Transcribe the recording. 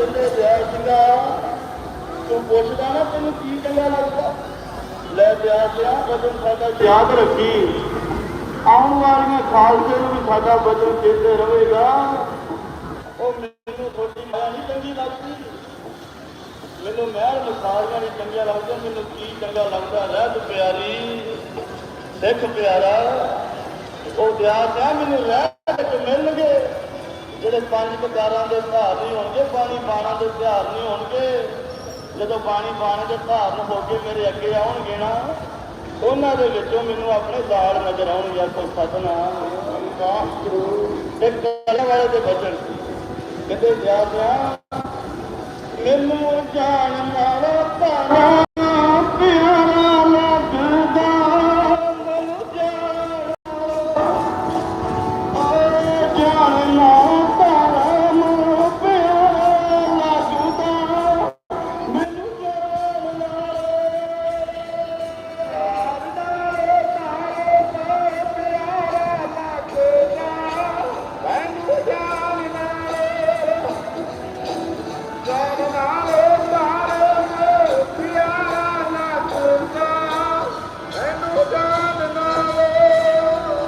ਸਾਰਾ ਚੱਲੇ ਵਿਆਹ ਸਿੰਘਾ ਤੂੰ ਪੁੱਛਦਾ ਨਾ ਤੈਨੂੰ ਕੀ ਚੰਗਾ ਲੱਗਦਾ। ਲੈ ਵਿਆਹ ਸਿਆ ਬਚਨ ਸਾਡਾ ਯਾਦ ਰੱਖੀ। ਆਉਣ ਵਾਲੀਆਂ ਖਾਲਸੇ ਨੂੰ ਵੀ ਸਾਡਾ ਬਚਨ ਚੇਤੇ ਰਹੇਗਾ। ਉਹ ਮੈਨੂੰ ਥੋੜੀ ਮਾਇਆ ਨਹੀਂ ਚੰਗੀ ਲੱਗਦੀ। ਮੈਨੂੰ ਮਹਿਲ ਮਸਾਰੀਆਂ ਨਹੀਂ ਚੰਗੀਆਂ ਲੱਗਦੀਆਂ। ਮੈਨੂੰ ਕੀ ਚੰਗਾ ਲੱਗਦਾ? ਰਹਿਤ ਪਿਆਰੀ, ਸਿੱਖ ਪਿਆਰਾ। ਉਹ ਵਿਆਹ ਸਿਆ ਮੈਨੂੰ ਰਹਿਤ ਚ ਤੇ ਪੰਜ ਪਕਾਰਾਂ ਦੇ ਧਾਰ ਨਹੀਂ ਹੋਣਗੇ ਪਾਣੀ ਬਾਣਾ ਦੇ ਧਾਰ ਨਹੀਂ ਹੋਣਗੇ। ਜਦੋਂ ਪਾਣੀ ਬਾਣੇ ਦੇ ਧਾਰਨ ਹੋ ਕੇ ਮੇਰੇ ਅੱਗੇ ਆਉਣਗੇ ਨਾ, ਉਹਨਾਂ ਦੇ ਵਿੱਚੋਂ ਮੈਨੂੰ ਆਪਣੇ ਦਾਲ ਨਜ਼ਰ ਆਉਣ ਜਾਂ ਕੋਈ ਸਤਨਾ ਇੱਕ ਕਲੇ ਵਾਲੇ ਦੇ ਬਚਨ ਕਹਿੰਦੇ ਜ਼ਿਆਦਾ ਮੈਨੂੰ ਜਾਣ ਨਾਲਾ ਪਾਣਾ Allah.